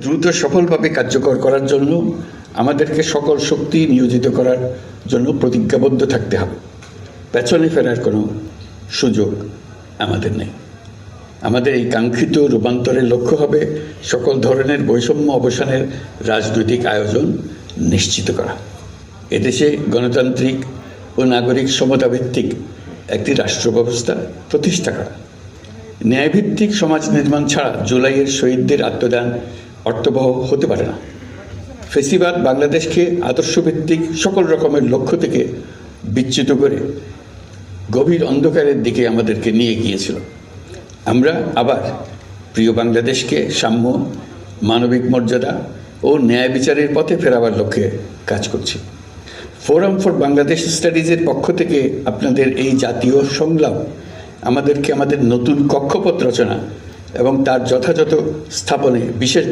দ্রুত সফলভাবে কার্যকর করার জন্য আমাদেরকে সকল শক্তি নিয়োজিত করার জন্য প্রতিজ্ঞাবদ্ধ থাকতে হবে। পেছনে ফেরার কোনো সুযোগ আমাদের নেই। আমাদের এই কাঙ্ক্ষিত রূপান্তরের লক্ষ্য হবে সকল ধরনের বৈষম্য অবসানের রাজনৈতিক আয়োজন নিশ্চিত করা। এদেশে গণতান্ত্রিক ও নাগরিক সমতাভিত্তিক একটি রাষ্ট্র ব্যবস্থা প্রতিষ্ঠা করা। ন্যায়ভিত্তিক সমাজ নির্মাণ ছাড়া জুলাইয়ের শহীদদের আত্মদান অর্থবহ হতে পারে না। ফেসিবাদ বাংলাদেশকে আদর্শভিত্তিক সকল রকমের লক্ষ্য থেকে বিচ্যুত করে গভীর অন্ধকারের দিকে আমাদেরকে নিয়ে গিয়েছিল। আমরা আবার প্রিয় বাংলাদেশকে সাম্য, মানবিক মর্যাদা ও ন্যায় বিচারের পথে ফেরাবার লক্ষ্যে কাজ করছি। ফোরাম ফর বাংলাদেশ স্টাডিজের পক্ষ থেকে আপনাদের এই জাতীয় সংলাপ আমাদেরকে আমাদের নতুন কক্ষপথ রচনা এবং তার যথাযথ স্থাপনে বিশেষ